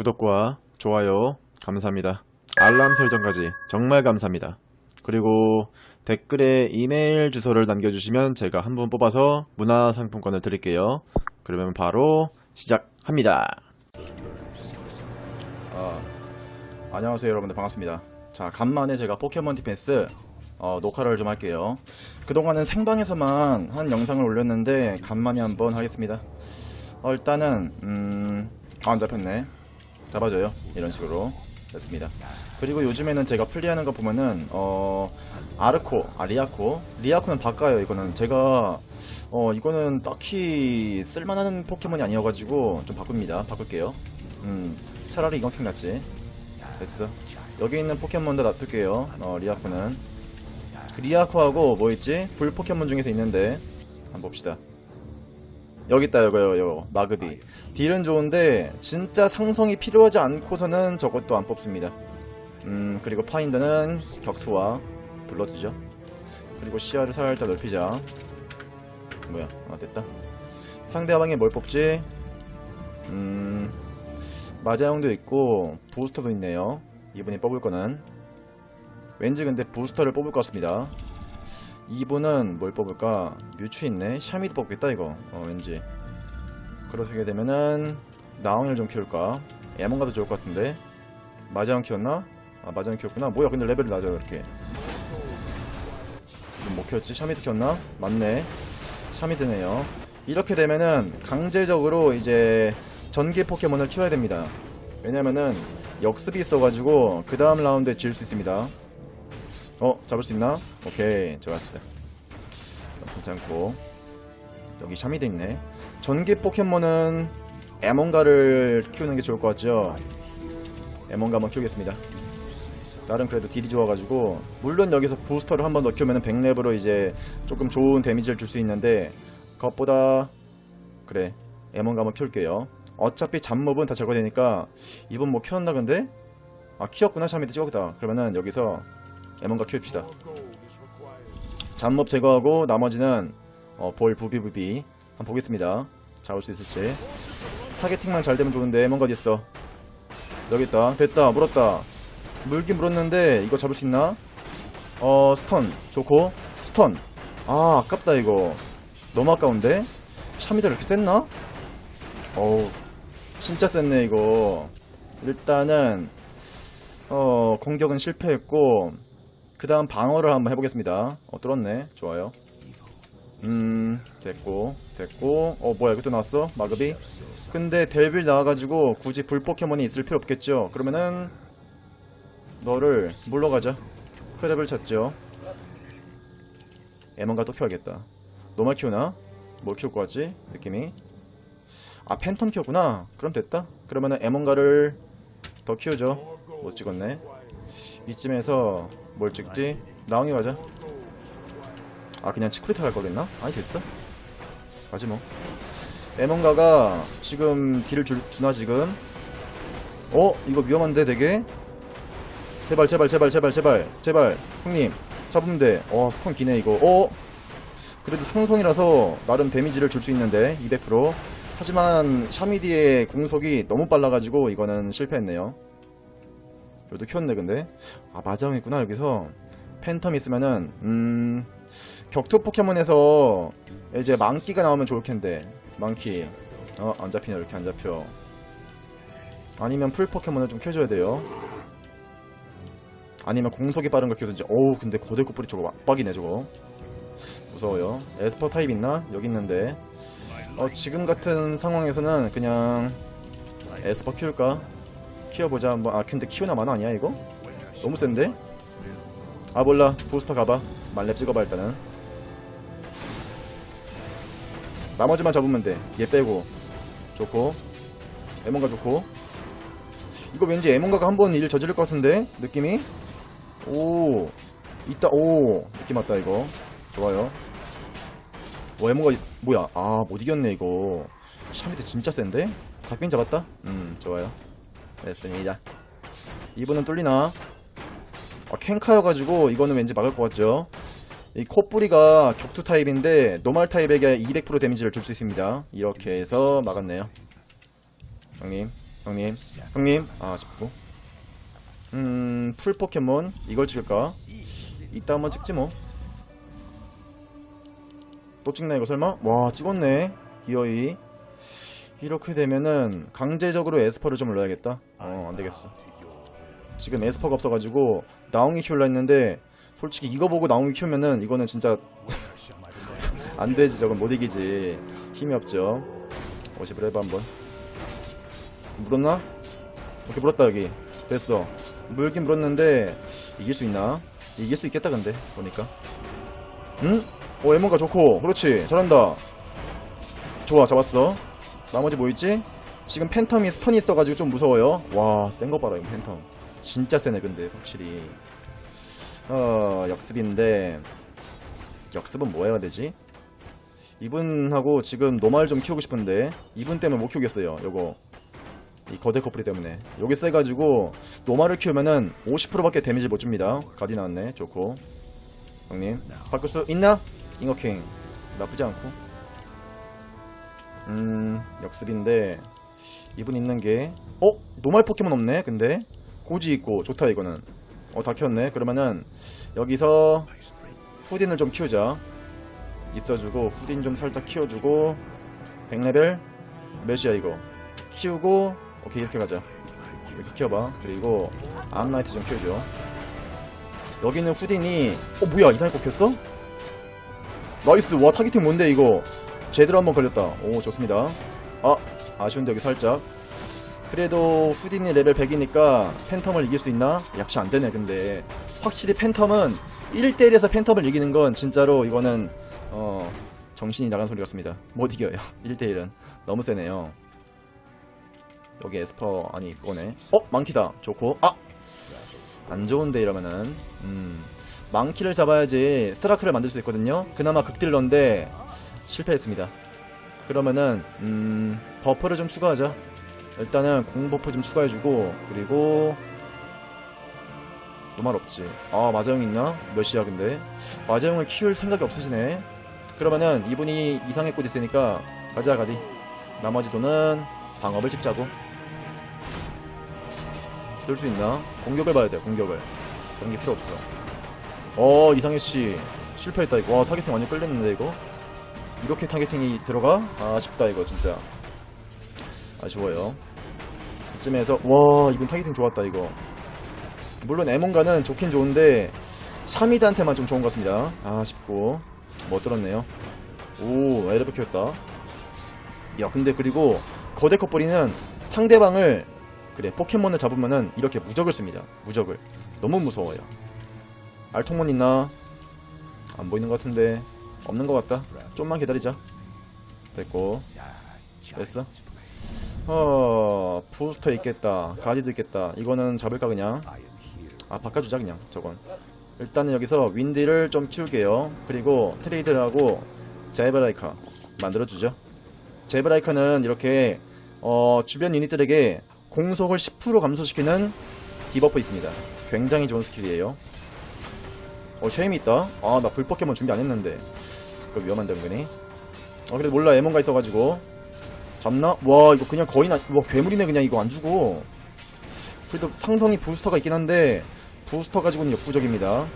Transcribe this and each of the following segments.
구독과 좋아요 감사합니다. 알람 설정까지 정말 감사합니다. 그리고 댓글에 이메일 주소를 남겨주시면 제가 한 분 뽑아서 문화상품권을 드릴게요. 그러면 바로 시작합니다. 아, 안녕하세요 여러분들 반갑습니다. 자 간만에 제가 포켓몬 디펜스 어, 녹화를 좀 할게요. 그동안은 생방에서만 한 영상을 올렸는데 간만에 한번 하겠습니다. 어, 일단은 음, 아, 안 잡혔네. 잡아줘요. 이런 식으로 됐습니다. 그리고 요즘에는 제가 플레이하는 거 보면은 어 아르코, 아 리아코, 리아코는 바꿔요. 이거는 제가 어 이거는 딱히 쓸만한 포켓몬이 아니어가지고 좀 바꿉니다. 바꿀게요. 음 차라리 이건 킹 낫지. 됐어. 여기 있는 포켓몬도 놔둘게요. 어 리아코는 리아코하고 뭐 있지? 불 포켓몬 중에서 있는데 한번 봅시다. 여기 있다 이거요 요 마그비 딜은 좋은데 진짜 상성이 필요하지 않고서는 저것도 안 뽑습니다. 음 그리고 파인더는 격투와 불러주죠. 그리고 시야를 살짝 넓히자. 뭐야? 아 됐다. 상대방이 뭘 뽑지? 음 마자형도 있고 부스터도 있네요. 이분이 뽑을 거는. 왠지 근데 부스터를 뽑을 것 같습니다 이분은 뭘 뽑을까? 뮤추 있네. 샤미도 뽑겠다 이거. 어 왠지. 그러게 되면은 나왕을 좀 키울까? 에몬가도 좋을 것 같은데. 마자형 키웠나? 아 마자형 키웠구나. 뭐야 근데 레벨이 낮아 왜 이렇게. 뭐 키웠지? 샤미도 키웠나? 맞네. 샤미드네요. 이렇게 되면은 강제적으로 이제 전기 포켓몬을 키워야 됩니다. 왜냐면은 역습이 있어가지고 그 다음 라운드에 질 수 있습니다. 어 잡을 수 있나? 오케이 좋았어 괜찮고. 여기 샤미도 있네. 전기 포켓몬은 에몬가를 키우는 게 좋을 것 같죠? 에몬가 한번 키우겠습니다. 나름 그래도 딜이 좋아가지고. 물론 여기서 부스터를 한 번 더 키우면 100렙으로 이제 조금 좋은 데미지를 줄 수 있는데 그것보다 그래 에몬가 한번 키울게요. 어차피 잡몹은 다 제거되니까 이번 뭐 키웠나 근데? 아 키웠구나 샤미도 찍었다. 그러면은 여기서 에몬가 키웁시다. 잡몹 제거하고 나머지는 어, 볼 부비부비 한번 보겠습니다. 잡을 수 있을지. 타겟팅만 잘 되면 좋은데 에몬가 어디 있어? 여기 있다. 됐다. 물었다. 물긴 물었는데 이거 잡을 수 있나? 어 스턴 좋고 스턴. 아 아깝다 이거. 너무 아까운데? 샤미들 이렇게 셌나? 어우 진짜 셌네 이거. 일단은 어 공격은 실패했고 그 다음 방어를 한번 해보겠습니다. 어, 뚫었네. 좋아요. 음, 됐고, 됐고. 어, 뭐야, 이것도 나왔어? 마급이? 근데 델빌 나와가지고 굳이 불 포켓몬이 있을 필요 없겠죠? 그러면은, 너를 물러가자. 크랩을 찾죠. 에먼가 또 키워야겠다. 너만 키우나? 뭘 키울 것 같지? 느낌이? 아, 팬텀 키웠구나. 그럼 됐다. 그러면은 에먼가를 더 키우죠. 못 찍었네. 이쯤에서 뭘 찍지? 나왕이 가자. 아 그냥 치크리타 갈 거겠나? 아니 됐어. 가지 뭐. 에몬가가 지금 딜을 줄, 주나 지금? 어? 이거 위험한데 되게? 제발 제발 제발 제발 제발 제발 형님 잡으면 돼. 어 스턴 기네 이거. 어? 그래도 상성이라서 나름 데미지를 줄 수 있는데 200% 하지만 샤미디의 공속이 너무 빨라가지고 이거는 실패했네요. 여기도 키웠네 근데. 아 마자형 있구나 여기서. 팬텀 있으면은 음 격투 포켓몬에서 이제 망키가 나오면 좋을 텐데. 망키. 어 안 잡히네 이렇게 안 잡혀? 아니면 풀 포켓몬을 좀 켜줘야 돼요. 아니면 공속이 빠른 걸 키우든지 어우 근데 고대 꽃뿌리 저거 막박이네 저거. 무서워요. 에스퍼 타입 있나? 여기 있는데. 어 지금 같은 상황에서는 그냥 에스퍼 키울까? 키워보자 한번. 아 근데 키우나 마나 아니야 이거? 너무 센데? 아 몰라. 부스터 가봐. 만렙 찍어봐 일단은. 나머지만 잡으면 돼얘 빼고. 좋고. 에몬가 좋고. 이거 왠지 에몬가가 한 번 일 저지를 것 같은데? 느낌이? 오. 있다. 오. 느낌 왔다 이거. 좋아요. 오 에몬가 뭐야? 아 못 이겼네 이거. 샤미드 진짜 센데? 잡긴 잡았다? 음 좋아요 됐습니다. 이분은 뚫리나? 아, 캔카여가지고 이거는 왠지 막을 것 같죠? 이 코뿌리가 격투 타입인데 노말 타입에게 200% 데미지를 줄 수 있습니다. 이렇게 해서 막았네요. 형님 형님 형님 아 아쉽고 음 풀 포켓몬 이걸 찍을까 이따 한번 찍지 뭐 또 찍나 이거 설마 와 찍었네 기어이 이렇게 되면은 강제적으로 에스퍼를 좀 올려야겠다? 어 안되겠어. 지금 에스퍼가 없어가지고 나옹이 키울라 했는데 솔직히 이거 보고 나옹이 키우면은 이거는 진짜 안되지 저건 못 이기지. 힘이 없죠. 50을 해봐 한번. 물었나? 오케이 물었다 여기. 됐어. 물긴 물었는데 이길 수 있나? 이길 수 있겠다 근데 보니까. 응? 오 에몬가 좋고. 그렇지. 잘한다. 좋아 잡았어 나머지 뭐 있지? 지금 팬텀이 스턴이 있어가지고 좀 무서워요. 와 센 거 봐라 이거 팬텀. 진짜 세네 근데 확실히. 어 역습인데 역습은 뭐 해야 되지? 이분하고 지금 노말 좀 키우고 싶은데 이분 때문에 못 키우겠어요 요거. 이 거대 커플이 때문에. 여기 세가지고 노말을 키우면은 50%밖에 데미지 못 줍니다. 가디 나왔네 좋고. 형님. 바꿀 수 있나? 잉어킹. 나쁘지 않고 음 역습인데 이분 있는 게 어? 노말 포켓몬 없네? 근데? 고지 있고 좋다 이거는. 어다 키웠네? 그러면은 여기서 후딘을 좀 키우자 있어주고 후딘 좀 살짝 키워주고 100레벨 몇이야 이거? 키우고 오케이 이렇게 가자. 이렇게 키워봐. 그리고 암나이트 좀 키워줘. 여기는 후딘이 어 뭐야? 이상하게 꼽혔어? 나이스. 와 타겟팅 뭔데 이거 제대로 한번 걸렸다. 오 좋습니다. 아 아쉬운데 여기 살짝. 그래도 후딘이 레벨 100이니까 팬텀을 이길 수 있나? 역시 안되네 근데. 확실히 팬텀은 1대1에서 팬텀을 이기는 건 진짜로 이거는 어 정신이 나간 소리 같습니다. 못 이겨요. 1대1은. 너무 세네요. 여기 에스퍼 아니 이거네. 어? 망키다. 좋고. 아! 안 좋은데 이러면은. 음. 망키를 잡아야지 스트라크를 만들 수 있거든요. 그나마 극딜러인데 실패했습니다. 그러면은 음 버프를 좀 추가하자 일단은 공버프 좀 추가해주고 그리고 노말 없지. 아 마자용 있나? 몇 시야 근데? 마자용을 키울 생각이 없으시네. 그러면은 이분이 이상의 꽃 있으니까 가자 가디. 나머지 돈은 방업을 찍자고. 뜰수 있나? 공격을 봐야 돼 공격을. 그런 게 필요 없어. 어 이상해씨. 실패했다 이거. 와 타겟팅 완전 끌렸는데 이거 이렇게 타겟팅이 들어가? 아, 아쉽다 이거 진짜. 아쉬워요. 이쯤에서 와 이분 타겟팅 좋았다 이거. 물론 에몬가는 좋긴 좋은데 샤미드한테만 좀 좋은 것 같습니다. 아, 아쉽고. 못 들었네요. 오 에르베 키웠다. 야 근데 그리고 거대 컵버리는 상대방을 그래 포켓몬을 잡으면은 이렇게 무적을 씁니다. 무적을. 너무 무서워요. 알통몬 있나? 안 보이는 것 같은데 없는 것 같다. 좀만 기다리자. 됐고. 됐어? 어 부스터 있겠다. 가디도 있겠다. 이거는 잡을까 그냥? 아 바꿔주자 그냥 저건. 일단은 여기서 윈디를 좀 키울게요. 그리고 트레이드를 하고 제브라이카 만들어주죠. 제브라이카는 이렇게 어, 주변 유닛들에게 공속을 10% 감소시키는 디버프 있습니다. 굉장히 좋은 스킬이에요. 어 쉐임이 있다? 아나 불포켓몬 준비 안 했는데 그거 위험한데 은근히 어 그래도 몰라. 에몬가 있어가지고. 잡나? 와 이거 그냥 거의 나, 와 괴물이네. 그냥 이거 안 주고. 그래도 상성이 부스터가 있긴 한데 부스터 가지고는 역부족입니다.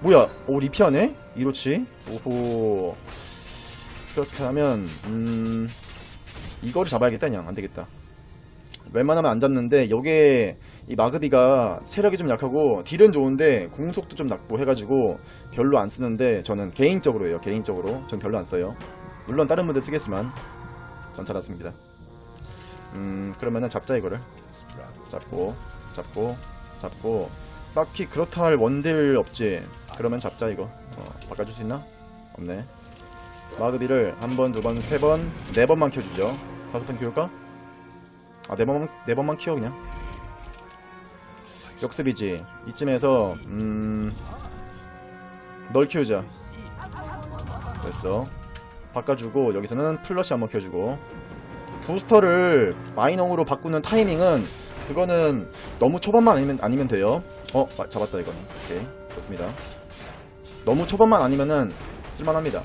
뭐야? 오 리피하네? 이렇지 오호. 그렇게 하면 음 이거를 잡아야겠다 그냥. 안되겠다. 웬만하면 안 잡는데 요게 이 마그비가 체력이 좀 약하고 딜은 좋은데 공속도 좀 낮고 해가지고 별로 안 쓰는데 저는 개인적으로 해요 개인적으로. 전 별로 안 써요. 물론 다른 분들 쓰겠지만 전 잘 안 씁니다. 음 그러면은 잡자 이거를. 잡고 잡고 잡고. 딱히 그렇다 할 원딜 없지. 그러면 잡자 이거. 어, 바꿔줄 수 있나? 없네. 마그비를 한 번, 두 번, 세 번, 네 번만 켜주죠. 다섯 번 키울까? 아, 네 번만, 네 번만 키워, 그냥. 역습이지. 이쯤에서, 음, 널 키우자. 됐어. 바꿔주고, 여기서는 플러시 한번 켜주고. 부스터를 마이너으로 바꾸는 타이밍은, 그거는 너무 초반만 아니면, 아니면 돼요. 어, 아, 잡았다, 이거는. 오케이. 좋습니다. 너무 초반만 아니면은, 쓸만합니다.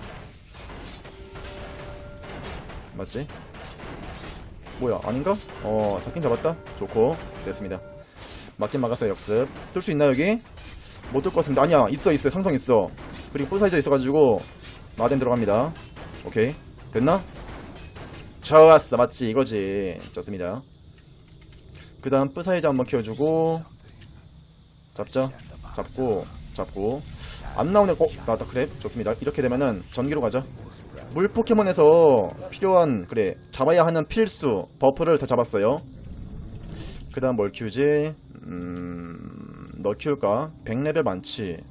맞지? 뭐야 아닌가? 어 잡긴 잡았다 좋고 됐습니다 맞긴 막았어요 역습. 뜰수 있나 여기? 못뜰것 같은데 아니야 있어 있어. 상성 있어. 그리고 풀사이즈 있어가지고 마덴 들어갑니다. 오케이. 됐나? 좋았어. 맞지 이거지. 좋습니다. 그 다음 뿌사이즈 한번 키워주고 잡자 잡고 잡고. 안 나오네. 어 나왔다 그래? 좋습니다. 이렇게 되면은 전기로 가자 물 포켓몬에서 필요한 그래 잡아야 하는 필수 버프를 다 잡았어요. 그 다음 뭘 키우지 음 너 키울까? 100레벨 많지?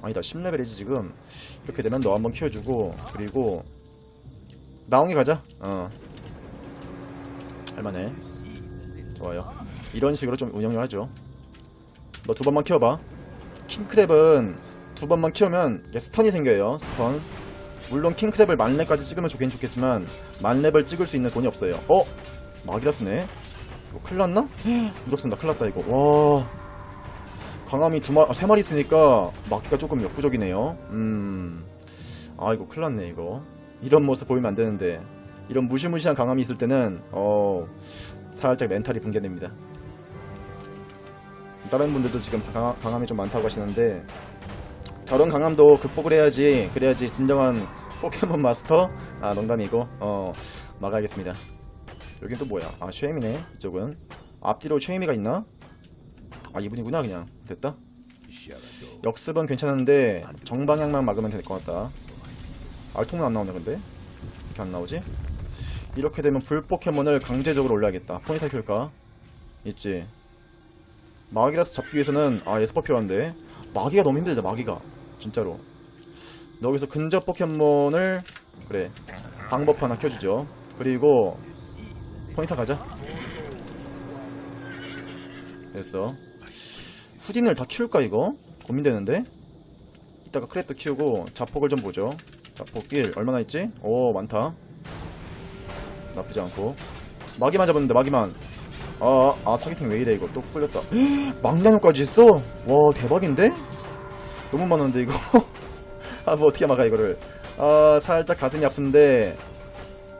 아니다 10레벨이지 지금. 이렇게 되면 너 한번 키워주고 그리고 나옹이 가자. 어. 할만해. 좋아요. 이런 식으로 좀 운영을 하죠. 너 두 번만 키워봐. 킹크랩은 두 번만 키우면 스턴이 생겨요 스턴. 물론 킹크랩을 만렙까지 찍으면 좋긴 좋겠지만 만렙을 찍을 수 있는 돈이 없어요. 어? 마기라스네 이거 큰일 났나? 무적 쓴다. 큰일 났다 이거. 와. 강함이 두 마리, 아, 세 마리 있으니까 막기가 조금 역부족이네요. 음 아 이거 큰일 났네 이거. 이런 모습 보이면 안 되는데. 이런 무시무시한 강함이 있을 때는 어 살짝 멘탈이 붕괴됩니다. 다른 분들도 지금 강함, 강함이 좀 많다고 하시는데 저런 강함도 극복을 해야지 그래야지 진정한 포켓몬 마스터? 아 농담이고 어 막아야겠습니다 여긴 또 뭐야? 아 쉐이미네 이쪽은. 앞뒤로 쉐이미가 있나? 아 이분이구나 그냥. 됐다. 역습은 괜찮은데 정방향만 막으면 될 것 같다. 알통은 안 나오네 근데. 이렇게 안 나오지? 이렇게 되면 불 포켓몬을 강제적으로 올려야겠다. 포니타 키울까? 있지. 마기라스 잡기 위해서는 아 에스퍼 필요한데. 마기가 너무 힘들다 마기가. 진짜로. 여기서 근접 포켓몬을 그래. 방법 하나 켜주죠. 그리고 포인터 가자. 됐어. 후딘을 다 키울까 이거? 고민되는데? 이따가 크랩도 키우고 자폭을 좀 보죠. 자폭 1 얼마나 있지? 오 많다. 나쁘지 않고. 마기만 잡았는데 마기만. 아, 아 타겟팅 왜 이래 이거. 또 풀렸다. 망냥효까지 있어? 와 대박인데? 너무 많은데 이거. 아 뭐 어떻게 막아 이거를. 아 살짝 가슴이 아픈데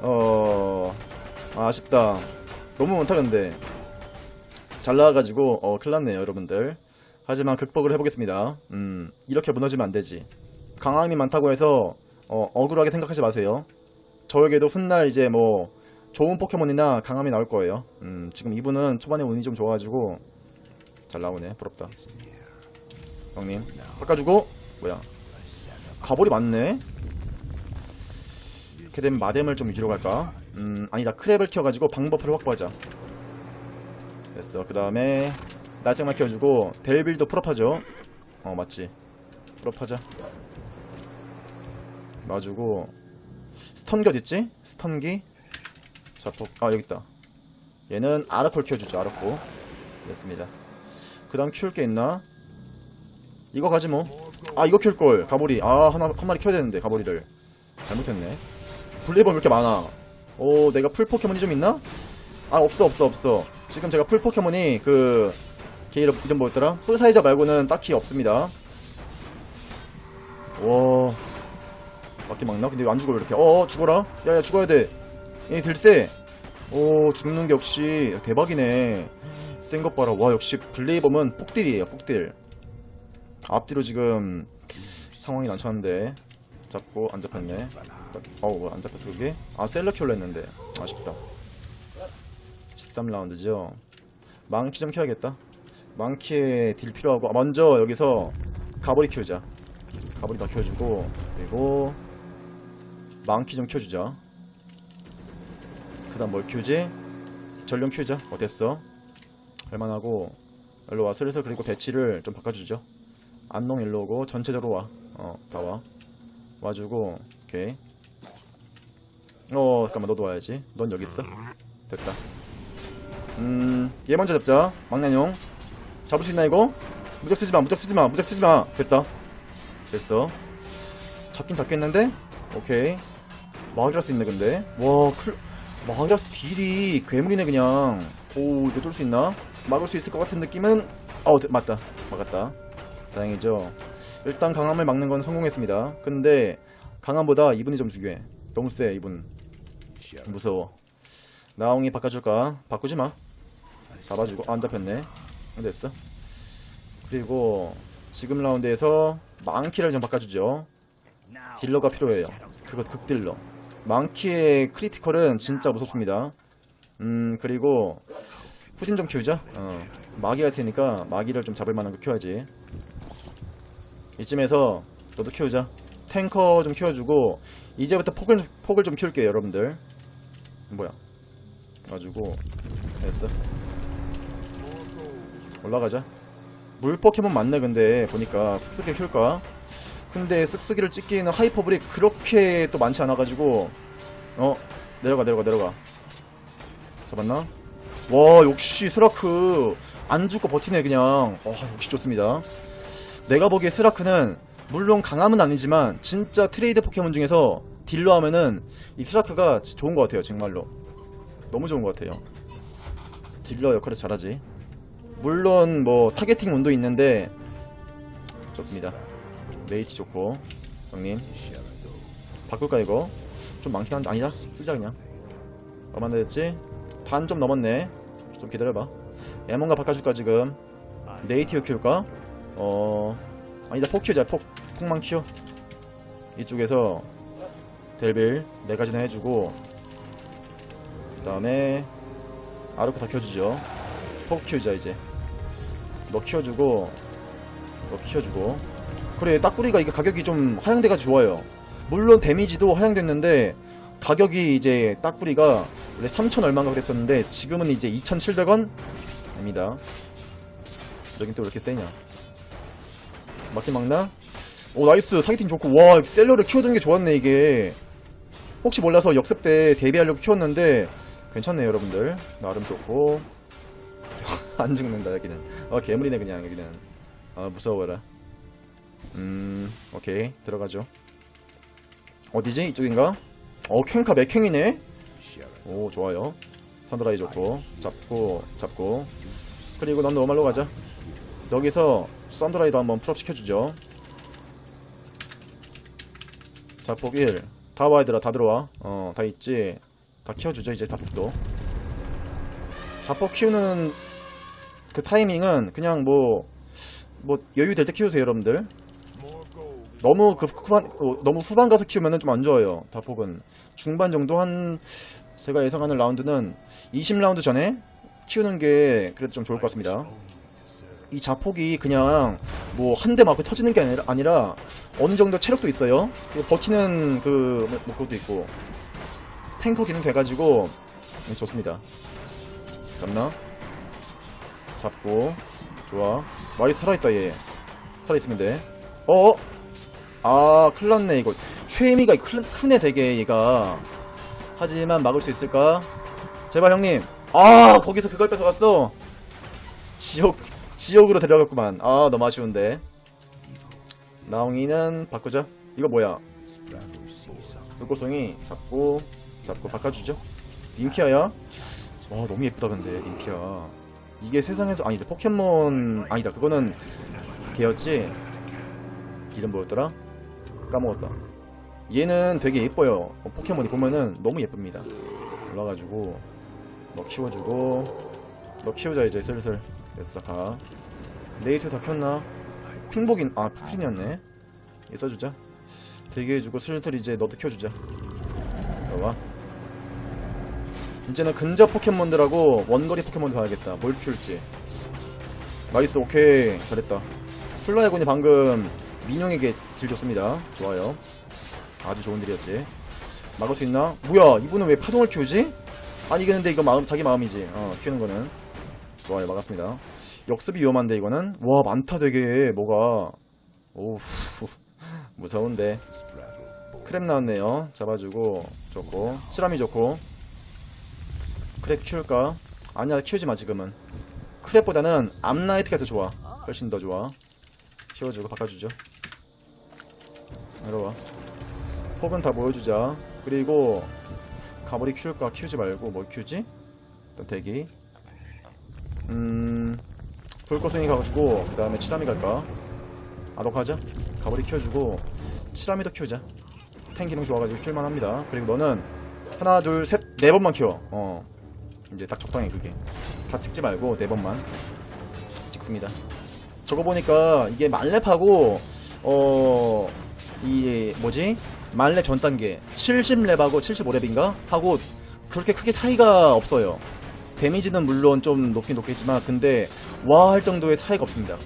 어 아, 아쉽다. 너무 근데. 잘 나와가지고 어 큰일났네요 여러분들. 하지만 극복을 해보겠습니다. 음 이렇게 무너지면 안되지. 강함이 많다고 해서 어 억울하게 생각하지 마세요. 저에게도 훗날 이제 뭐 좋은 포켓몬이나 강함이 나올 거예요. 음 지금 이분은 초반에 운이 좀 좋아가지고 잘 나오네 부럽다. 형님 바꿔주고 뭐야. 가볼이 많네? 이렇게 되면 마뎀을 좀 위주로 갈까 음 아니다 크랩을 키워가지고 방버프를 확보하자. 됐어. 그 다음에 날짝만 키워주고 델빌도 풀업하죠. 어 맞지. 풀업하자. 놔주고. 스턴기 어딨지? 스턴기? 자폭. 아 여깄다. 얘는 아르콜 키워주죠 아르콜 됐습니다. 그 다음 키울 게 있나? 이거 가지 뭐. 아 이거 키울걸. 가보리. 아 하나 한 마리 키워야 되는데 가보리를. 잘못했네. 블레이버 왜 이렇게 많아? 오 내가 풀 포켓몬이 좀 있나? 아 없어 없어 없어. 지금 제가 풀 포켓몬이 그 걔 이름, 이름 뭐였더라? 풀사이자 말고는 딱히 없습니다. 와 맞게 막나? 근데 안 죽어 왜 이렇게? 어 죽어라. 야야 죽어야 돼. 얘 들쎄. 오 죽는 게 역시 대박이네. 센 것 봐라. 와 역시 블레이범은 폭딜이에요 폭딜. 앞뒤로 지금 상황이 난처한데 잡고 안 잡혔네. 어우 뭐안 잡혔어 그게? 아 셀러 킬러 했는데. 아쉽다. 13라운드죠. 망키 좀 키워야겠다. 망키에 딜 필요하고 아, 먼저 여기서 가버리 키우자. 가버리 다 키워주고 그리고 망키 좀 키워주자. 그 다음 뭘 키우지? 전령 키우자. 어 됐어? 할만하고. 일로 와 슬슬 그리고 배치를 좀 바꿔주죠. 안농 일로 오고 전체적으로 와. 어, 다 와. 와주고 오케이. 어, 잠깐만 너도 와야지. 넌 여기 있어. 됐다. 음, 얘 먼저 잡자. 막내용. 잡을 수 있나 이거? 무적 쓰지 마. 무적 쓰지 마. 무적 쓰지 마. 됐다. 됐어. 잡긴 잡겠는데? 오케이. 마기라스 있네 근데. 와, 클 마기라스 딜이 괴물이네 그냥. 오, 이거 뚫을 수 있나? 막을 수 있을 것 같은 느낌은 어, 네, 맞다. 막았다. 다행이죠. 일단 강함을 막는 건 성공했습니다. 근데 강함보다 이분이 좀 중요해. 너무 세 이분. 무서워. 나옹이 바꿔줄까? 바꾸지 마. 잡아주고 안 잡혔네. 됐어. 그리고 지금 라운드에서 망키를 좀 바꿔주죠. 딜러가 필요해요. 그거 극딜러. 망키의 크리티컬은 진짜 무섭습니다. 음 그리고 후딘 좀 키우자. 어. 마기가 있으니까 마기를 좀 잡을 만한 거 키워야지. 이쯤에서 너도 키우자. 탱커 좀 키워주고 이제부터 폭을 폭을 좀 키울게요, 여러분들. 뭐야? 가지고 됐어. 올라가자. 물 포켓몬 맞네 근데 보니까 쓱쓱이 키울까? 근데 쓱쓱이를 찍기에는 하이퍼블이 그렇게 또 많지 않아가지고 어 내려가 내려가 내려가 잡았나? 와 역시 스라크 안 죽고 버티네 그냥 와 역시 좋습니다 내가 보기에 스라크는 물론 강함은 아니지만 진짜 트레이드 포켓몬 중에서 딜러 하면은 이 스라크가 좋은 것 같아요 정말로. 너무 좋은 것 같아요. 딜러 역할을 잘하지. 물론 뭐 타겟팅 운도 있는데 좋습니다. 네이티 좋고 형님. 바꿀까 이거? 좀 많긴 한데 아니다. 쓰자 그냥. 얼마나 됐지? 반 좀 넘었네. 좀 기다려봐. 에몬가 바꿔줄까 지금? 네이티어 키울까 어 아니다 폭 키우자 폭. 폭만 키워. 이쪽에서 델빌 네 가지나 해주고 그 다음에 아르코 다 켜주죠. 폭 키우자 이제. 너 키워주고 너 키워주고. 그래 딱구리가 이게 가격이 좀 하향돼가지고 좋아요. 물론 데미지도 하향됐는데 가격이 이제 딱구리가 원래 3천 얼마인가 그랬었는데 지금은 이제 2,700원? 됩니다. 여긴 또 왜 이렇게 세냐 맞긴 막나? 오 나이스. 타겟팅 좋고. 와 셀러를 키워두는 게 좋았네 이게. 혹시 몰라서 역습 때 대비하려고 키웠는데 괜찮네 여러분들. 나름 좋고. 안 죽는다 여기는. 어 괴물이네 그냥 여기는. 아 무서워라. 음 오케이. 들어가죠. 어디지? 이쪽인가? 어 캔카 맥행이네. 오 좋아요. 선드라이 좋고. 잡고 잡고. 그리고 넌 노말로 가자. 여기서 썬드라이도 한번 풀업 시켜주죠 자폭 1 다 와야 되라 다 들어와 어 다 있지 다 키워주죠 이제 자폭도 자폭 키우는 그 타이밍은 그냥 뭐, 뭐, 여유 될 때 키우세요, 여러분들. 너무 그 후반, 어, 너무 후반 가서 키우면은 좀 안 좋아요, 다폭은. 중반 정도 한, 제가 예상하는 라운드는 20라운드 전에 키우는 게 그래도 좀 좋을 것 같습니다. 이 자폭이 그냥 뭐 한 대 맞고 터지는 게 아니라, 아니라 어느 정도 체력도 있어요. 그 버티는 그, 뭐, 뭐 그것도 있고. 탱커 기능 돼가지고, 네, 좋습니다. 잡나? 잡고 좋아 말이 살아있다 얘 살아있으면 돼 어어? 아 큰일났네 이거 쉐이미가 큰, 크네 되게 얘가 하지만 막을 수 있을까? 제발 형님 아 거기서 그걸 뺏어갔어 지옥 지옥으로 데려갔구만. 아 너무 아쉬운데. 나옹이는 바꾸자. 이거 뭐야? 불꽃송이 잡고 잡고 바꿔주죠. 림키아야? 와 너무 예쁘다 근데 림키아. 이게 세상에서 아니다 포켓몬 아니다. 그거는 걔였지? 이름 뭐였더라? 까먹었다. 얘는 되게 예뻐요. 어, 포켓몬이 보면은 너무 예쁩니다. 올라가지고 너 키워주고 너 키우자 이제 슬슬 됐어 가 네이트 다 켰나 핑복인 아 푸킨이었네 얘 써주자 대기해주고 슬슬 이제 너도 키워주자 들어와 이제는 근접 포켓몬들하고 원거리 포켓몬 봐야겠다. 뭘 키울지. 나이스, 오케이. 잘했다. 플라이곤이 방금 민용에게 딜 줬습니다. 좋아요. 아주 좋은 딜이었지. 막을 수 있나? 뭐야, 이분은 왜 파동을 키우지? 아니, 근데 이거 마음, 자기 마음이지. 어, 키우는 거는. 좋아요, 막았습니다. 역습이 위험한데, 이거는. 와, 많다, 되게. 뭐가. 오우, 무서운데. 크랩 나왔네요. 잡아주고, 좋고. 치람이 좋고. 크랩 키울까? 아니야 키우지 마 지금은 크랩보다는 암나이트가 더 좋아 훨씬 더 좋아 키워주고 바꿔주죠 내려와 폭은 다 모여주자 그리고 가버리 키울까 키우지 말고 뭘 키우지? 일단 대기 음 불꽃송이 가가지고 그 다음에 치라미 갈까? 아너 가자. 가버리 키워주고 치라미도 키우자. 탱 기능 좋아가지고 키울만합니다. 그리고 너는 하나 둘 셋 네 번만 키워. 어. 이제 딱 적당히 그게. 다 찍지 말고 네 번만 찍습니다. 저거 보니까 이게 만렙하고 어... 이 뭐지? 만렙 전 단계 70렙하고 75렙인가? 하고 그렇게 크게 차이가 없어요 데미지는 물론 좀 높긴 높겠지만 근데 와 할 정도의 차이가 없습니다.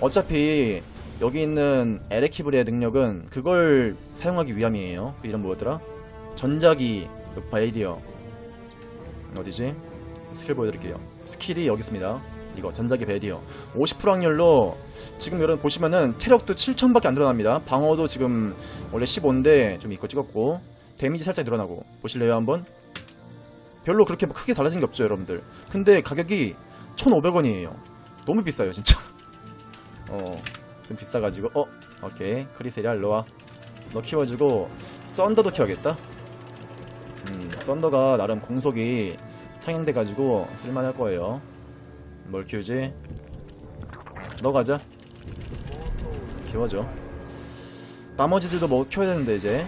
어차피 여기 있는 에레키블의 능력은 그걸 사용하기 위함이에요. 그 이름 뭐였더라? 전자기 그 바이리어. 어디지? 스킬 보여드릴게요. 스킬이 여기 있습니다. 이거 전자기 베리어. 50% 확률로 지금 여러분 보시면은 체력도 7000밖에 안 늘어납니다. 방어도 지금 원래 15인데 좀 이거 찍었고 데미지 살짝 늘어나고 보실래요 한번? 별로 그렇게 뭐 크게 달라진 게 없죠 여러분들. 근데 가격이 1500원이에요. 너무 비싸요 진짜. 어좀 비싸가지고. 어 오케이. 크리세리아 일로와. 너 키워주고 썬더도 키워야겠다. 음 썬더가 나름 공속이 상향돼가지고 쓸만할 거예요. 뭘 키우지? 너 가자. 키워줘. 나머지들도 뭐 키워야 되는데 이제.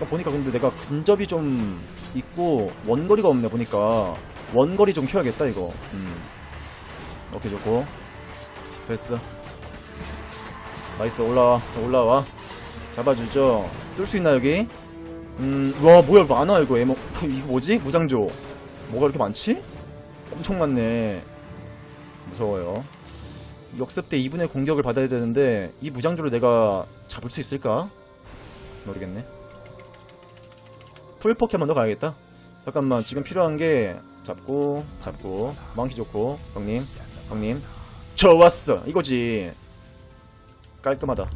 어, 보니까 근데 내가 근접이 좀 있고 원거리가 없네 보니까. 원거리 좀 키워야겠다 이거. 음. 오케이 좋고. 됐어. 나이스 올라와. 올라와. 잡아주죠. 뚫 수 있나 여기? 음와 뭐야 많아 이거. 에모 이거 뭐지? 무장조. 뭐가 이렇게 많지? 엄청 많네. 무서워요. 역습 때 2분의 공격을 받아야 되는데 이 무장조를 내가 잡을 수 있을까? 모르겠네 풀 포켓몬도 가야겠다. 잠깐만 지금 필요한 게 잡고 잡고. 망키 좋고. 형님 형님. 좋았어. 이거지. 깔끔하다.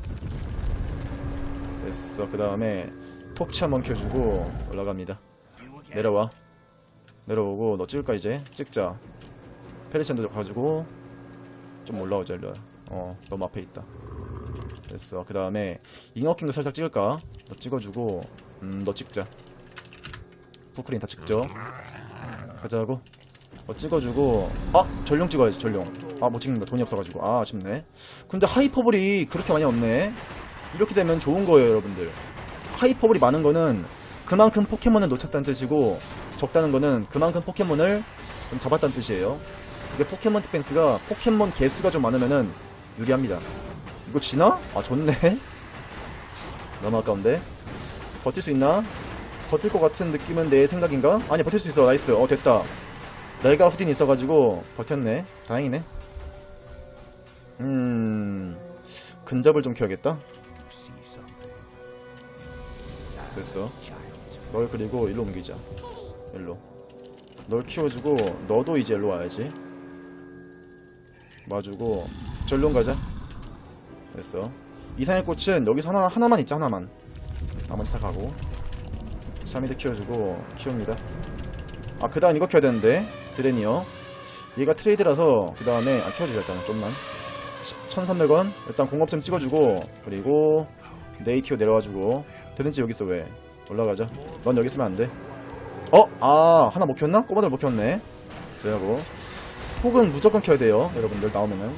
됐어. 그 다음에 톱치 한번 켜주고 올라갑니다. 내려와. 내려오고 너 찍을까 이제? 찍자. 페리션도 가지고 좀 올라오자 일로 어 너무 앞에 있다. 됐어. 그 다음에 잉어킹도 살짝 찍을까? 너 찍어주고 음너 찍자 푸크린 다 찍죠? 가자고. 어 찍어주고. 아 전룡 찍어야지 전룡. 아못 찍는다. 돈이 없어가지고. 아 아쉽네. 근데 하이퍼볼이 그렇게 많이 없네. 이렇게 되면 좋은 거예요 여러분들. 하이퍼볼이 많은 거는 그만큼 포켓몬을 놓쳤다는 뜻이고 적다는 거는 그만큼 포켓몬을 좀 잡았다는 뜻이에요. 이게 포켓몬 디펜스가 포켓몬 개수가 좀 많으면은 유리합니다. 이거 지나? 아 좋네. 너무 아까운데? 버틸 수 있나? 버틸 것 같은 느낌은 내 생각인가? 아니 버틸 수 있어. 나이스. 어 됐다. 내가 후딘 있어가지고 버텼네. 다행이네. 음 근접을 좀 키워야겠다. 됐어. 널 그리고 일로 옮기자. 일로. 널 키워주고 너도 이제 일로 와야지. 와주고 전룡 가자. 됐어. 이상의 꽃은 여기서 하나, 하나만 있자 하나만. 나머지 다 가고 샤미드 키워주고 키웁니다. 아 그 다음 이거 키워야 되는데. 드레니어. 얘가 트레이드라서 그 다음에 아 키워주자 일단 좀만. 1300원. 일단 공업점 찍어주고 그리고 네이티어 내려와주고. 되는지 여기 있어 왜 올라가자 넌 여기 있으면 안돼. 어? 아 하나 못 키웠나? 꼬마들 못 키웠네. 저하고. 폭은 무조건 켜야 돼요 여러분들 나오면은.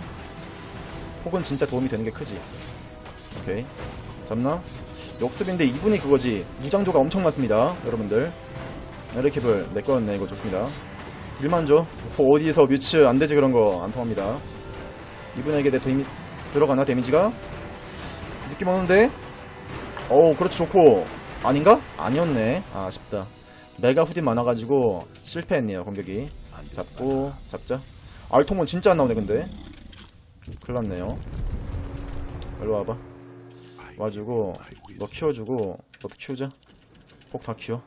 폭은 진짜 도움이 되는 게 크지. 오케이. 잡나? 역습인데 이분이 그거지. 무장조가 엄청 많습니다 여러분들. 에르키블 내꺼였네 이거 좋습니다. 일만 줘 어디서 뮤츠 안되지 그런 거. 안 통합니다. 이분에게 내 데미 들어가나 데미지가? 느낌 오는데? 어우 그렇지 좋고. 아닌가? 아니었네. 아 아쉽다. 메가 후딘 많아가지고 실패했네요 공격이. 잡고 잡자. 알통은 진짜 안 나오네 근데. 큰일났네요. 일로 와봐 와주고 너 키워주고 너도 키우자. 꼭다 키워.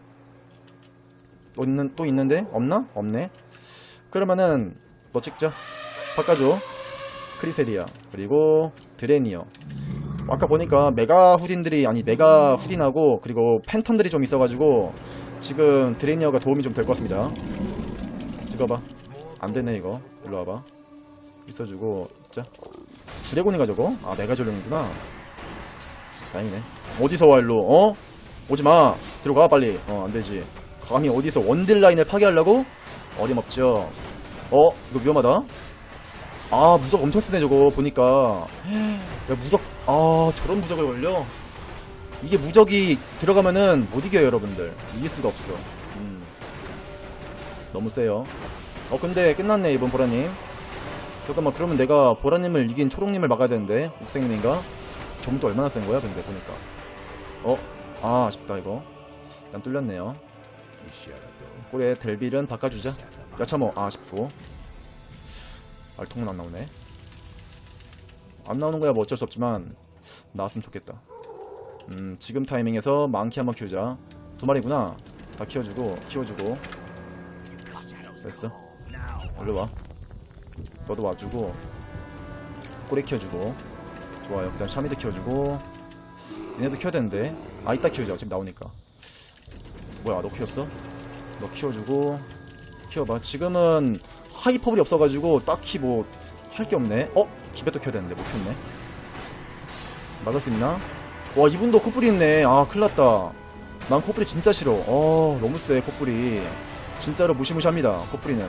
또 있는 또 있는데? 없나? 없네. 그러면은 너 찍자. 바꿔줘. 크리세리아 그리고 드레니어. 아까 보니까 메가 후딘들이 아니 메가 후딘하고 그리고 팬텀들이 좀 있어가지고 지금 드레니어가 도움이 좀 될 것 같습니다. 찍어봐. 안되네 이거. 일로 와봐. 있어주고 자. 드래곤이가 저거? 아 메가 전룡이구나 다행이네 어디서 와 일로 어? 오지마 들어가 빨리 어 안되지 감히 어디서 원딜 라인을 파괴하려고? 어림없죠 어? 이거 위험하다 아 무적 엄청 쓰네 저거 보니까 야 무적 아 저런 무적을 걸려 이게 무적이 들어가면은 못 이겨요 여러분들 이길 수가 없어 음. 너무 세요. 어 근데 끝났네 이번 보라님. 잠깐만 그러면 내가 보라님을 이긴 초록님을 막아야 되는데 옥생님인가? 점도 얼마나 센 거야 근데 보니까. 어? 아 아쉽다 이거. 일단 뚫렸네요. 꼬리에 델빌은 바꿔주자. 야차모 아 아쉽고. 알통은 안 나오네. 안 나오는 거야 뭐 어쩔 수 없지만 나왔으면 좋겠다. 음 지금 타이밍에서 망키 한번 키우자. 두 마리구나. 다 키워주고 키워주고. 됐어. 일로 와. 너도 와주고 꼬리 키워주고 좋아요. 그 다음 샤미도 키워주고 얘네도 키워야 되는데 아 이따 키우자. 지금 나오니까. 뭐야 너 키웠어? 너 키워주고 키워봐. 지금은 하이퍼블이 없어가지고 딱히 뭐 할 게 없네. 어? 주배도 키워야 되는데 못 키웠네. 막을 수 있나? 와 이분도 코뿔이 있네. 아 큰일났다. 난 코뿔이 진짜 싫어. 어 너무 세 코뿔이. 진짜로 무시무시합니다. 코뿔이는.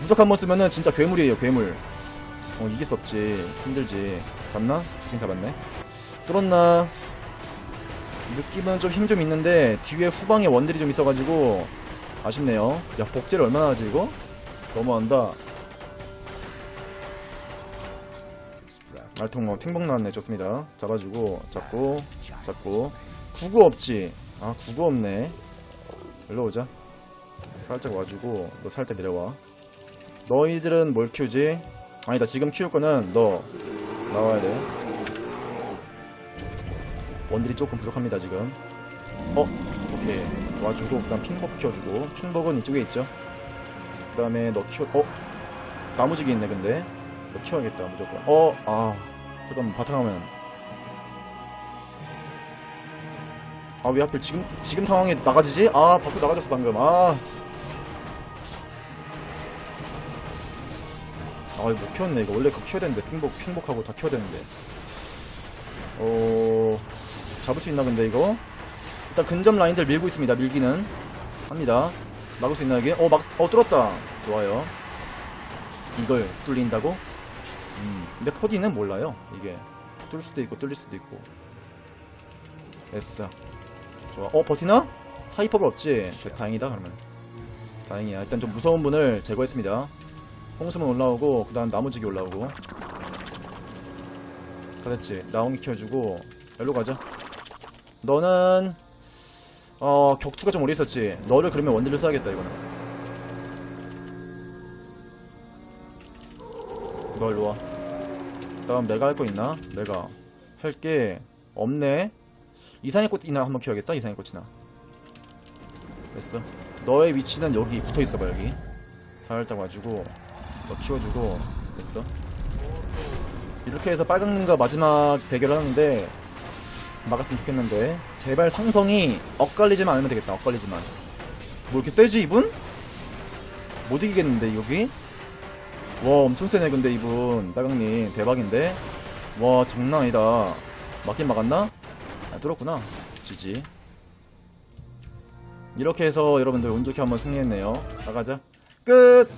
무적 한 번 쓰면은 진짜 괴물이에요 괴물. 어 이길 수 없지. 힘들지. 잡나? 지금 잡았네. 뚫었나? 느낌은 좀힘좀 있는데 뒤에 후방에 원들이 좀 있어가지고 아쉽네요. 야 복제를 얼마나 하지 이거? 너무한다. 알통어 팅봉 나왔네 좋습니다. 잡아주고 잡고 잡고 구구 없지. 아 구구 없네. 일로 오자. 살짝 와주고 너 살짝 내려와. 너희들은 뭘 키우지? 아니다 지금 키울 거는 너 나와야 돼. 원들이 조금 부족합니다 지금. 어 오케이 와주고 그 다음 핑복 키워주고 핑복은 이쪽에 있죠. 그 다음에 너 키워 어 나무지기 있네 근데 너 키워야겠다 무조건. 어 아 잠깐만 바탕화면. 아 왜 하필 지금 지금 상황에 나가지지? 아 밖으로 나가졌어 방금. 아. 아, 이거 못 키웠네. 이거 원래 그거 키워야 되는데. 핑복, 핑복하고 다 키워야 되는데. 어, 잡을 수 있나, 근데 이거? 일단 근접 라인들 밀고 있습니다. 밀기는. 합니다. 막을 수 있나, 이게? 어, 막, 어, 뚫었다. 좋아요. 이걸 뚫린다고? 음, 근데 포디는 몰라요. 이게. 뚫을 수도 있고, 뚫릴 수도 있고. 됐어. 좋아. 어, 버티나? 하이퍼블 없지? 그래, 다행이다, 그러면. 다행이야. 일단 좀 무서운 분을 제거했습니다. 홍수문 올라오고, 그 다음 나무지기 올라오고. 다 됐지. 나옹이 키워주고, 일로 가자. 너는, 어, 격투가 좀 오래 있었지. 너를 그러면 원딜로 써야겠다, 이거는. 너 일로 와. 다음 내가 할 거 있나? 내가. 할 게 없네. 이상의 꽃이나 한번 키워야겠다, 이상의 꽃이나. 됐어. 너의 위치는 여기 붙어 있어봐, 여기. 살짝 와주고, 너 키워주고, 됐어. 이렇게 해서 빨강님과 마지막 대결을 하는데, 막았으면 좋겠는데, 제발 상성이 엇갈리지만 않으면 되겠다, 엇갈리지만. 뭐 이렇게 세지, 이분? 못 이기겠는데, 여기? 와, 엄청 세네, 근데 이분. 빨강님, 대박인데? 와, 장난 아니다. 맞긴 막았나? 아, 뚫었구나. 지지. 이렇게 해서 여러분들 운 좋게 한번 승리했네요. 나가자. 끝!